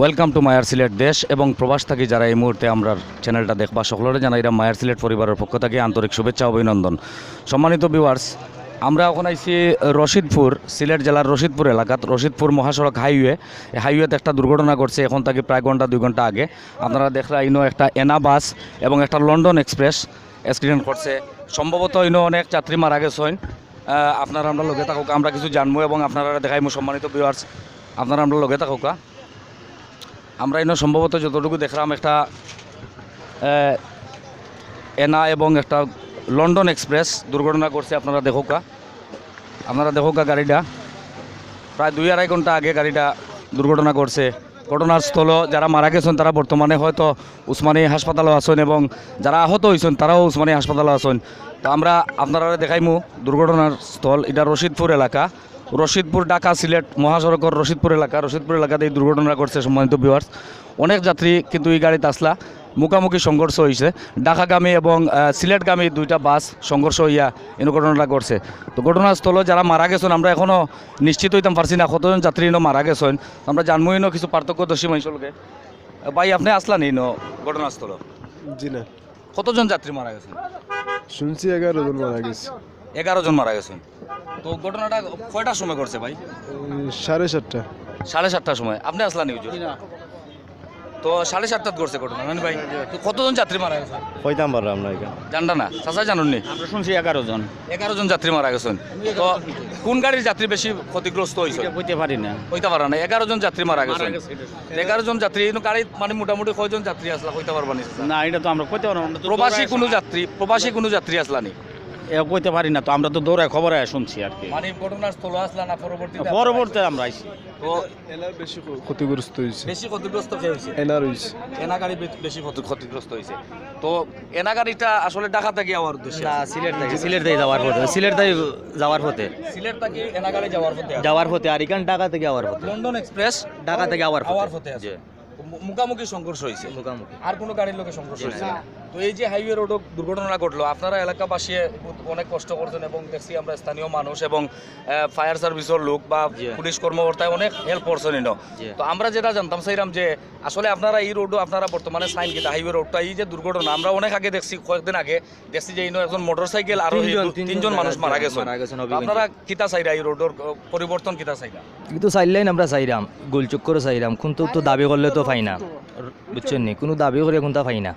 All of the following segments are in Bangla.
ওয়েলকাম টু মায়ার সিলেট দেশ এবং প্রবাস থাকি যারা এই মুহূর্তে আমরা চ্যানেলটা দেখবা, সকলের জানাইরা মায়ার সিলেট পরিবারের পক্ষ থেকে আন্তরিক শুভেচ্ছা, অভিনন্দন। সম্মানিত ভিউয়ার্স আমরা এখন আইছি রশিদপুর, সিলেট জেলার রশিদপুর এলাকাত, রশিদপুর মহাসড়ক হাইওয়ে হাইওয়েতে একটা দুর্ঘটনা ঘটছে, এখন থেকে প্রায় ঘণ্টা দুই ঘণ্টা আগে। আপনারা দেখলা, ইনো একটা এনা বাস এবং একটা লন্ডন এক্সপ্রেস অ্যাক্সিডেন্ট করছে সম্ভবত ইনো অনেক যাত্রী মারা গেছেন। আপনারা আমরা লগে থাকুক, আমরা কিছু জানব এবং আপনারা দেখাইমু, সম্মানিত ভিউয়ার্স আপনারা আমরা লগে থাকুক আমরা এনে সম্ভবত যতটুকু দেখলাম একটা এনা এবং একটা লন্ডন এক্সপ্রেস দুর্ঘটনা করছে আপনারা দেখোকা আপনারা দেখোকা গাড়িটা। প্রায় দুই আড়াই ঘণ্টা আগে গাড়িটা দুর্ঘটনা করছে ঘটনার স্থল যারা মারা গেছেন তারা বর্তমানে হয়তো উসমানী হাসপাতালে আছেন এবং যারা আহত হয়েছেন তারাও উসমানী হাসপাতালে আছেন। তো আমরা আপনারা দেখাইমু দুর্ঘটনার স্থল। এটা রশিদপুর এলাকা। রশিদপুর ঢাকা সিলেট মহাসড়কের রশিদপুর এলাকা। রশিদপুর এলাকাতে এই দুর্ঘটনা করছে সম্মানিত ভিউয়ার্স অনেক যাত্রী কিন্তু এই গাড়িতে আসলা। মুখামুখি সংঘর্ষ হয়েছে ঢাকাগামী এবং সিলেটগামী দুইটা বাস সংঘর্ষ হইয়া এই ঘটনাটা ঘটছে। তো ঘটনাস্থল যারা মারা গেছেন আমরা এখনও নিশ্চিত হইতাম পারছি না। কতজন যাত্রী ইনো মারা গেছেন? আমরা জানবই ন কিছু পার্থক্য পার্থক্যদর্শী মানুষকে ভাই আপনি আসলা নি ন ঘটনাস্থল? জি না। কতজন যাত্রী মারা গেছেন? শুনছি এগারো জন মারা গেছে। এগারো জন মারা গেছেন। তো ঘটনাটা কয়টার সময় করছে ভাই? সাড়ে সাতটা। সাড়ে সাতটার সময়। আপনি আসলা নিউজ তো সাড়ে সাতটাত করছে ঘটনা নানি ভাই তো কতজন যাত্রী মারা গেছে? কইতাম না এখানে। জানটা না? চাচা জানুননি আমরা শুনছি এগারো জন। এগারো জন যাত্রী মারা গেছেন। তো কোন গাড়ির যাত্রী বেশি ক্ষতিগ্রস্ত হয়েছে? কইতে পারি না। হইতে পারা না এগারো জন যাত্রী মারা গেছেন। এগারো জন যাত্রী গাড়িত মানে মোটামুটি কয়জন যাত্রী আসলা হইতে পারবা নি? না এটা তো আমরা কইতে পারব না। প্রবাসী কোনো যাত্রী প্রবাসী কোনো যাত্রী আসলা নি? এ কইতে পারি না তো আমরা তো দৌড়ায় খবর আয়া শুনছি আর কি। মানে ঘটনার স্থল আসলা না পরবর্তী পরবর্তী আমরা আইছি। তো এনার বেশি ক্ষতিগ্রস্ত হয়েছে বেশি ক্ষতিগ্রস্ত কে হয়েছে এনার হয়েছে এনা গাড়ি বেশি ক্ষতি- ক্ষতিগ্রস্ত হয়েছে তো এনা গাড়িটা আসলে ঢাকা থেকে যাওয়ার উদ্দেশ্যে না সিলেট থেকে সিলেট থেকে যাওয়ার পথে সিলেট থেকে যাওয়ার পথে। সিলেট থেকে এনা গাড়ি যাওয়ার পথে যাওয়ার পথে আর এখান ঢাকা থেকে যাওয়ার পথে। London express? ঢাকা থেকে যাওয়ার পথে। আছে। মুখামুখি সংঘর্ষ হয়েছে। মুখামুখি। আর কোনো গাড়ির লোকের সংঘর্ষ হয়েছে তো এই যে হাইওয়ে রোড দুর্ঘটনা ঘটলো আপনারা এলাকাবাসী অনেক কষ্ট করছেন এবং দেখছি আমরা স্থানীয় মানুষ এবং ফায়ার সার্ভিসের লোক বা পুলিশ কর্মকর্তায় অনেক হেল্প করছেন ইনো। তো আমরা যেটা জানতাম চাইলাম যে আসলে আপনারা এই রোডও আপনারা বর্তমানে সাইন কিনা হাইওয়ে রোডটা এই যে দুর্ঘটনা আমরা অনেক আগে দেখছি কয়েকদিন আগে দেখছি যে ইনো একজন মোটরসাইকেল আর তিনজন, মানুষ মারা গেছে গেছেন। আপনারা কিতা চাইরা এই রোডের পরিবর্তন কিতা চাইরা? কিন্তু চাইলেন আমরা চাইরাম গোলচক্করও চাইরাম কিন্তু তো দাবি করলে তো পাই না। বুঝছেন নি? কোনো দাবিও করে কোনটা পাই না।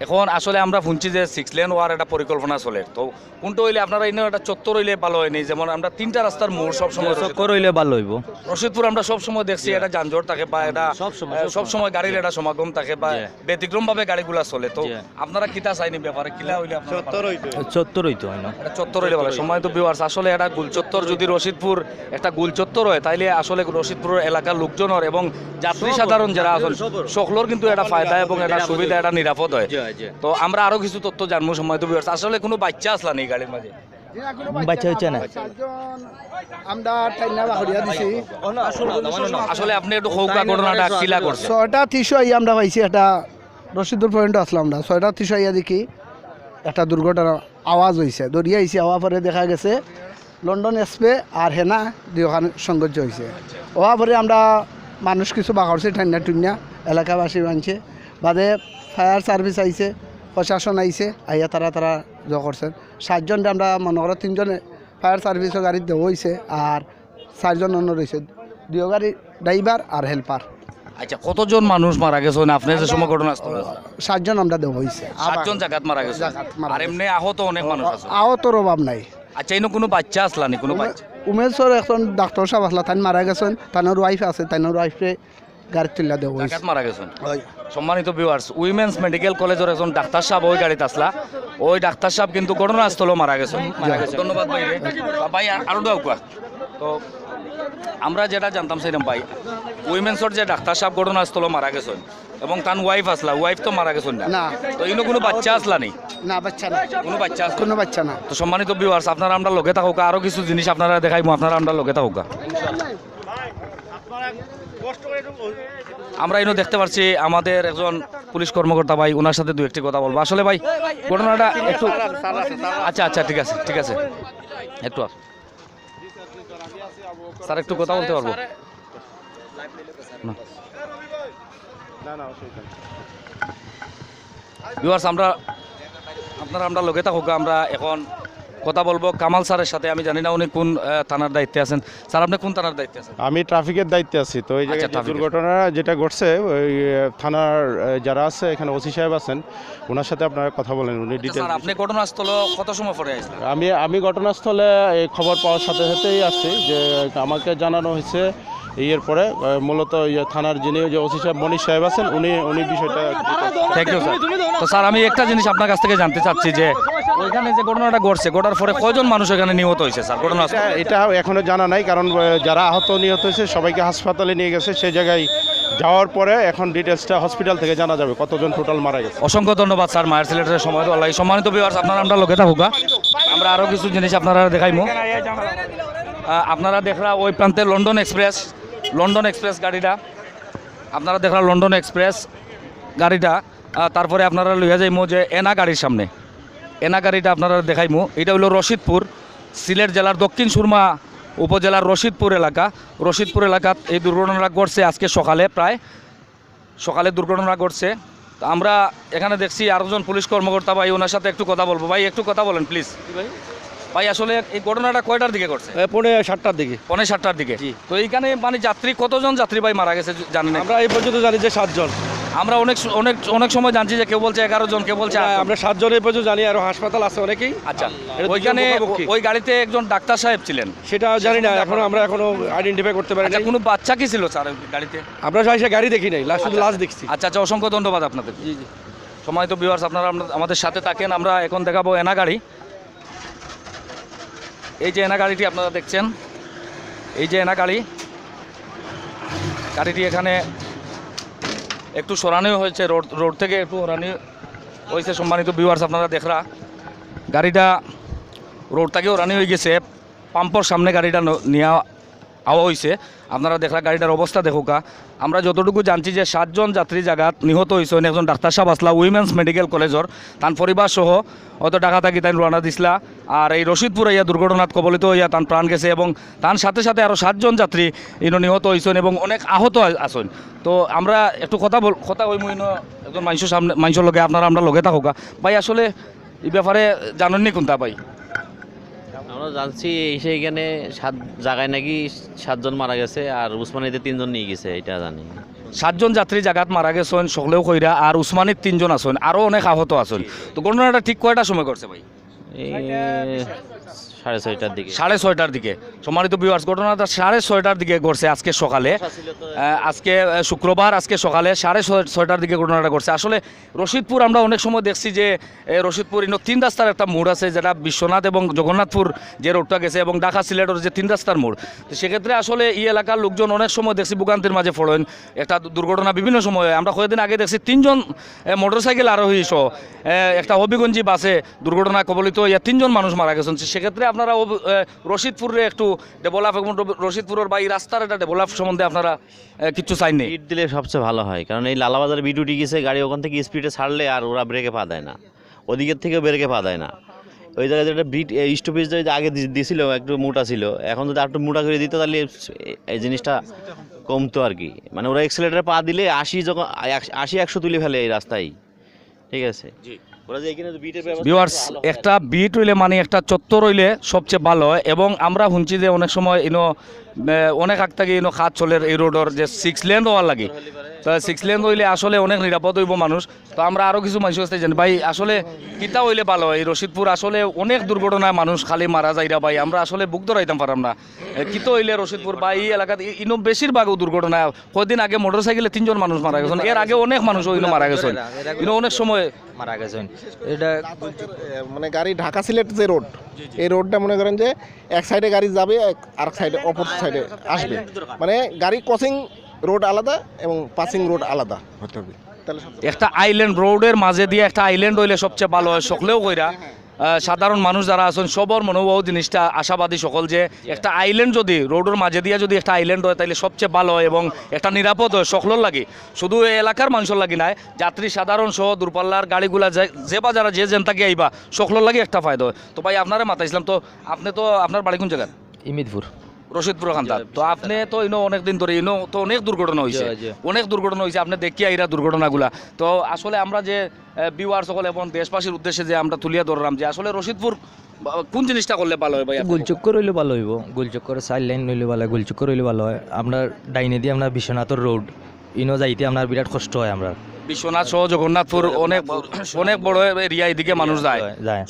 এখন আসলে আমরা শুনছি যে সিক্স লেন হওয়ার একটা পরিকল্পনা চলে। তো কোনটা হইলে আপনারা এনে একটা চত্বর হইলে ভালো হয়নি যেমন আমরা তিনটা রাস্তার মোড় সবসময় চক্কর হইলে ভালো হইব। রশিদপুর আমরা সব সময় দেখছি এটা যানজট থাকে বা এটা সবসময়, আহ, সব সময়। গাড়ির একটা সমাগম থাকে বা ব্যতিক্রম ভাবে গাড়িগুলা চলে। তো। আপনারা কিতা চাইনি ব্যাপারে? কিলা হইলে? চত্বর হইতো। হয় না। এটা চত্বর হইলে ভালো। সময় তো বিওয়ার্স আসলে এটা গুলচত্বর যদি রশিদপুর একটা গুলচত্বর হয় তাইলে আসলে রশিদপুর এলাকার লোকজনের এবং যাত্রী সাধারণ যারা আছেন সকলের কিন্তু এটা ফায়দা এবং এটা সুবিধা এটা নিরাপদ হয়। জি। তো আমরা আরও কিছু তথ্য জানব সময় তো আসলে কোনো বাচ্চা আসলা নেই গাড়ির মাঝে। বাচ্চা হচ্ছে না। আমরা দিছি। আসলে আপনি একটু হৌকা ঘটনাটা কিলা করছে ছয়টা তিরিশো আইয়া আমরা পাইছি একটা রশিদুর পয়েন্ট আসলাম আমরা। ছয়টা আইয়া দেখি একটা দুর্ঘটনা আওয়াজ হয়েছে দরিয়া আইছে হওয়া পরে দেখা গেছে লন্ডন এসপে আর হেনা দুখান সংঘর্ষ হয়েছে হওয়া পরে আমরা মানুষ কিছু বাহরছি ঠান্ডা টুন্না এলাকাবাসী মানছে বাদে ফায়ার সার্ভিস আইছে প্রশাসন আইছে আইয়া তারা তারা জ করছেন। সাতজন আমরা মনে করো তিনজন ফায়ার সার্ভিসের গাড়িতে দেওয়া হয়েছে আর চারজন অন্য রয়েছে। দুই গাড়ি ড্রাইভার আর হেল্পার। আচ্ছা কতজন মানুষ মারা গেছে আপনি যে সময় ঘটনাস্থলে? সাতজন আমরা দেওয়া হয়েছে সাতজন জায়গাত মারা গেছে? আর এমনি আহত অনেক মানুষ আছে? আহতর অভাব নাই। আচ্ছা এনে কোনো বাচ্চা আসলানি কোনো বাচ্চা? উমেশর এখন ডাক্তার সাহেব আসলা তাই মারা গেছেন তানোর ওয়াইফ আছে তানোর ওয়াইফে গাড়ি দেওয়া হয়েছে মারা গেছেন। সম্মানিত ভিউয়ার্স উইমেন্স মেডিকেল কলেজের একজন ডাক্তার সাহেব ওই গাড়িতে আসলা। ওই ডাক্তার সাহেব কিন্তু ঘটনাস্থলে মারা গেছেন। ধন্যবাদ ভাই। ভাই আর- আরও দাও কোয়া। তো আমরা যেটা জানতাম সেরকম ভাই উইমেন্সর যে ডাক্তার সাহেব ঘটনাস্থলে মারা গেছেন এবং তার ওয়াইফ আসলা ওয়াইফ তো মারা গেছেন না। না। তো ইনো কোনো বাচ্চা আসলা নেই না বাচ্চা না। কোনো বাচ্চা কোনো বাচ্চা না। তো সম্মানিত ভিউয়ার্স আপনারা আমরা লগে থাকুক আরও কিছু জিনিস আপনারা দেখাইবো আপনারা আমরা লগে থাকুক। আমরা এনে দেখতে পাচ্ছি আমাদের একজন পুলিশ কর্মকর্তা ভাই ওনার সাথে দু একটি কথা বলব। আসলে ভাই, ঘটনাটা একটু আচ্ছা আচ্ছা ঠিক আছে ঠিক আছে। একটু স্যার, একটু কথা বলতে পারব? আমরা আপনারা আমরা লগে থাকুক, আমরা এখন কথা বলব। কামাল স্যারের সাথে আমি জানি না উনি কোন থানার দায়িত্বে আছেন। স্যার আপনি কোন থানার দায়িত্বে আছেন? আমি ট্রাফিকের দায়িত্বে আছি তো এই আচ্ছা, জায়গায় দুর্ঘটনা যেটা ঘটছে ওই থানার যারা আছে এখানে ওসি সাহেব আছেন ওনার সাথে আপনারা কথা বলেন উনি আচ্ছা, ডিটেল স্যার আপনি ঘটনাস্থল কত সময় পরে আসলেন? আমি আমি ঘটনাস্থলে এই খবর পাওয়ার সাথে সাথেই আসছি যে আমাকে জানানো হয়েছে এর পরে মূলত ইয়ে থানার যিনি যে ওসি সাহেব মনীষ সাহেব আছেন উনি উনি বিষয়টা থ্যাংক ইউ স্যার তো স্যার আমি একটা জিনিস আপনার কাছ থেকে জানতে চাচ্ছি যে ওইখানে যে ঘটনাটা ঘটছে ঘটার পরে কয়জন মানুষ এখানে নিহত হয়েছে স্যার? ঘটনাস্থলে এটা- এখনও জানা নাই কারণ যারা আহত নিহত হয়েছে সবাইকে হাসপাতালে নিয়ে গেছে। সেই জায়গায় যাওয়ার পরে এখন ডিটেলসটা হসপিটাল থেকে জানা যাবে কতজন টোটাল মারা গেছে। অসংখ্য ধন্যবাদ স্যার মায়ের সিলেটের সময় লাগে। সম্মানিত বিভার্স আপনারা আমরা লোকে থাকুক হ্যাঁ? আমরা আরও কিছু জিনিস আপনারা দেখাইমু। আপনারা দেখরা ওই প্রান্তে লন্ডন এক্সপ্রেস লন্ডন এক্সপ্রেস গাড়িটা। আপনারা দেখরা লন্ডন এক্সপ্রেস গাড়িটা তারপরে আপনারা লইয়া যাইমু যে এনা গাড়ির সামনে। এনা গাড়িটা আপনারা দেখাইমু। এটা হলো রশিদপুর সিলেট জেলার দক্ষিণ সুরমা উপজেলার রশিদপুর এলাকা। রশিদপুর এলাকাত এই দুর্ঘটনা ঘটছে আজকে সকালে প্রায়। সকালে দুর্ঘটনা ঘটছে। তো আমরা এখানে দেখছি আরেকজন পুলিশ কর্মকর্তা ভাই ওনার সাথে একটু কথা বলব। ভাই একটু কথা বলেন প্লিজ ভাই। আসলে এই ঘটনাটা কয়টার দিকে ঘটছে? পৌনে সাতটার দিকে। পৌনে সাতটার দিকে। তো এইখানে মানে যাত্রী কতজন যাত্রী ভাই মারা গেছে জানেন? আমরা এই পর্যন্ত জানি যে সাতজন। আমরা অনেক অনেক অনেক সময় জানছি যে কেউ বলছে এগারো জন কেউ বলছে। আমরা সাতজন এই পর্যন্ত জানি আর হাসপাতাল আছে অনেকেই। আচ্ছা ওইখানে ওই গাড়িতে একজন ডাক্তার সাহেব ছিলেন। সেটা জানি না এখনও আমরা এখনও আইডেন্টিফাই করতে পারি আচ্ছা কোনো বাচ্চা কি ছিল স্যার গাড়িতে? আমরা সে গাড়ি দেখি নাই লাস্ট লাস্ট দেখছি। আচ্ছা আচ্ছা অসংখ্য ধন্যবাদ আপনাদের। জি জি। সময় তো ভিউয়ার্স আপনারা আমাদের সাথে থাকেন আমরা এখন দেখাবো এনা গাড়ি। এই যে এনা গাড়িটি আপনারা দেখছেন এই যে এনা গাড়ি। গাড়িটি এখানে একটু সরানো হয়েছে, রোড রোড থেকে একটু সরানো হয়েছে সম্মানিত ভিউয়ার্স আপনারা দেখরা। গাড়িটা, রোড থেকে ওরানি হয়ে গেছে পাম্পর সামনে গাড়িটা নেওয়া আওয়া হয়েছে আপনারা দেখলা গাড়িটার অবস্থা দেখুকা আমরা যতটুকু জানছি যে সাতজন যাত্রী জায়গাত নিহত হয়েছেন একজন ডাক্তার সাহেব আসলা উইমেন্স মেডিকেল কলেজর তান পরিবার সহ অত টাকা থাকি তাই রওনা দিছিলা আর এই রশিদপুর ইয়া দুর্ঘটনাত কবলিত হইয়া তান প্রাণ গেছে এবং তার সাথে সাথে আরও সাতজন যাত্রী ইনো নিহত হয়েছেন এবং অনেক আহত আছেন। তো আমরা একটু কথা বল কথা ওই মইন একজন মানুষের সামনে মানুষের লগে, আপনারা আমরা লগে থাকুকা ভাই, আসলে এই ব্যাপারে জানেননি কোনটা, ভাই? আমরা জানছি এসে এখানে সাত জায়গায় নাকি সাতজন মারা গেছে আর উসমানিতে তিনজন নিয়ে গেছে এটা জানি। সাতজন যাত্রী জায়গাত মারা গেছেন সকলেও কইরা আর উসমানির তিনজন আছেন আরও অনেক আহত আছেন। তো ঘটনাটা ঠিক কয়টা সময় করছে ভাই? সাড়ে ছয়টার দিকে। সাড়ে ছয়টার দিকে। সম্মানিত বিভার্স ঘটনাটা সাড়ে ছয়টার দিকে ঘটছে আজকে সকালে। আজকে শুক্রবার আজকে সকালে সাড়ে ছয়- ছয়টার দিকে ঘটনাটা ঘটছে। আসলে রশিদপুর আমরা অনেক সময় দেখছি যে রশিদপুর ইনো তিন রাস্তার একটা মোড় আছে যেটা বিশ্বনাথ এবং জগন্নাথপুর যে রোডটা গেছে এবং ঢাকা সিলেটের যে তিন রাস্তার মোড়। তো সেক্ষেত্রে আসলে এই এলাকার লোকজন অনেক সময় দেখছি ভোগান্তির মাঝে পড়েন। একটা দুর্ঘটনা বিভিন্ন সময় আমরা কয়েকদিন আগে দেখছি তিনজন মোটর সাইকেল আরোহী সহ একটা হবিগঞ্জি বাসে দুর্ঘটনা কবলিত ইয়া তিনজন মানুষ মারা গেছেন। সেক্ষেত্রে আপনারা রশিদপুরে একটু ডেভেলপ এবং রশিদপুরের বা এই রাস্তার একটা ডেভেলপ সম্বন্ধে আপনারা এ, কিচ্ছু নেই। বিট দিলে সবচেয়ে ভালো হয় কারণ এই লালাবাজারে বিট উঠে গেছে গাড়ি ওখান থেকে স্পিডে ছাড়লে আর ওরা ব্রেকে পা দেয় না। ওদিকের থেকেও ব্রেকে পা দেয় না। ওই জায়গায় যেটা বিট স্টপেজ যদি আগে দি- দিছিল একটু মোটা ছিল এখন যদি একটু মোটা করে দিত তাহলে এই জিনিসটা কমতো আর কি। মানে ওরা এক্সেলেটারে পা দিলে আশি যখন আশি একশো তুলে ফেলে এই রাস্তায়। ঠিক আছে? ওরা ভিউয়ার্স একটা বিট হইলে মানে একটা চত্বর হইলে সবচেয়ে ভালো হয়। এবং আমরা শুনছি যে অনেক সময় ইনো অনেক আগ থেকে ইনো খাত চলে এই রোডর যে সিক্স লেন হওয়ার লাগে। তো সিক্স লেন হইলে আসলে অনেক নিরাপদ হইব মানুষ। তো আমরা আরও কিছু মানুষ আছে জানি ভাই আসলে কিতা হইলে ভালো হয়? এই রশিদপুর আসলে অনেক দুর্ঘটনায় মানুষ খালি মারা যাইরা ভাই। আমরা আসলে বুক ধরাইতাম পারাম না। কিতো হইলে রশিদপুর? বা এই এলাকাতে ইনো বেশিরভাগ দুর্ঘটনা। কদিন আগে মোটর সাইকেলে তিনজন মানুষ মারা গেছেন। এর আগে অনেক মানুষ ইনো মারা গেছেন। ইনো অনেক সময় মারা গেছেন। এটা মানে গাড়ি ঢাকা সিলেট যে রোড এই রোডটা মনে করেন যে এক সাইডে গাড়ি যাবে এক- আর সাইডে অপর সাইডে আসবে। মানে গাড়ি ক্রসিং রোড আলাদা এবং পাসিং রোড আলাদা। হতে হবে। তাহলে একটা আইল্যান্ড রোডের মাঝে দিয়ে একটা আইল্যান্ড হইলে সবচেয়ে ভালো হয়। সকলেও কইরা সাধারণ মানুষ যারা আছেন সবর মনোভাব জিনিসটা আশাবাদী সকল যে একটা আইল্যান্ড যদি রোডের মাঝে দিয়ে যদি একটা আইল্যান্ড হয় তাহলে সবচেয়ে ভালো হয় এবং একটা নিরাপদ হয় সকলের লাগে। শুধু এই এলাকার মানুষের লাগি নাই যাত্রী সাধারণ সহ দূরপাল্লার গাড়িগুলা যে- যে বা যারা যে জেনতাকে আইবা সকলের লাগে একটা ফায়দা হয়। তো ভাই আপনারা মাতাইছিলাম তো আপনি তো আপনার বাড়ি কোন জায়গায় ইমিদপুর। রশিদপুর খান্তা তো আপনি তো ইনো অনেক দিন ধরে ইনো তো অনেক দুর্ঘটনা হয়েছে। অনেক দুর্ঘটনা হয়েছে আপনি দেখিয়া এরা দুর্ঘটনাগুলা। তো আসলে আমরা যে বিওয়ার সকল এবং দেশবাসীর উদ্দেশ্যে যে আমরা তুলিয়া ধরলাম যে আসলে রশিদপুর কোন জিনিসটা করলে ভালো হয় ভাই? গোলচক্কর হইলে ভালো হইব। গোলচক্কর সাইড লাইন হইলে ভালো হয় গোলচক্কর হইলে ভালো হয়। আপনার ডাইনে দিয়ে আপনার বিশ্বনাথর রোড ইনো যাইতে আপনার বিরাট কষ্ট হয় আমরা। বিশ্বনাথ সহ জগন্নাথপুর অনেক অনেক বড় এরিয়া এদিকে মানুষ যায়।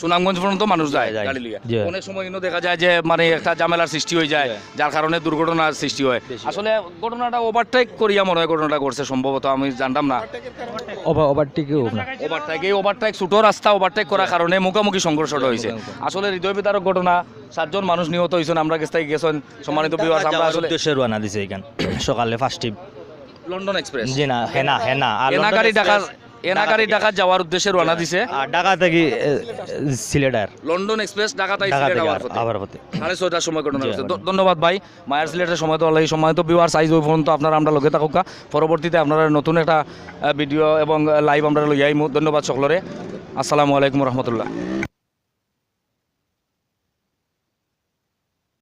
সুনামগঞ্জ পর্যন্ত মানুষ যায়। গাড়ি লিয়ে অনেক সময় ইনো দেখা যায় যে মানে একটা ঝামেলার সৃষ্টি হয়ে যায় যার কারণে দুর্ঘটনার সৃষ্টি হয়। আসলে ঘটনাটা ওভারটেক করিয়া মনে হয় ঘটনাটা করছে সম্ভবত আমি জানতাম না। ওভার ওভারটেক এই ওভারটেক ছোটো রাস্তা ওভারটেক করার কারণে মুখোমুখি সংঘর্ষটা হয়েছে। আসলে হৃদয় বিদারক ঘটনা সাতজন মানুষ নিহত হয়েছেন আমরা কাছ থেকে গেছেন সম্মানিত বিভাগ আমরা আসলে সকালে ফার্স্ট লন্ডন এক্সপ্রেস। জি না হেনা হেনা আর লন্ডন এনাগাড়ি ঢাকা এনাগাড়ি ঢাকা যাওয়ার উদ্দেশ্যে রওনা দিছে? আর ঢাকা থেকে এ, সিলেটার। লন্ডন এক্সপ্রেস ঢাকা ঢাকা সিলেট থেকে আবার আর- পথে। আবার পথে সাড়ে ছয়টার সময় ঘটনা হয়েছে ধন্যবাদ ভাই। মায়ার সিলেটের সময় তো আল্লাহ সময় তো বিওয়ার সাইজ ওই পর্যন্ত আপনারা আমরা লগে থাকুক পরবর্তীতে আপনারা নতুন একটা ভিডিও এবং লাইভ আমরা লই আইমু। ধন্যবাদ সকলরে। আসসালামু আলাইকুম রহমতুল্লাহ।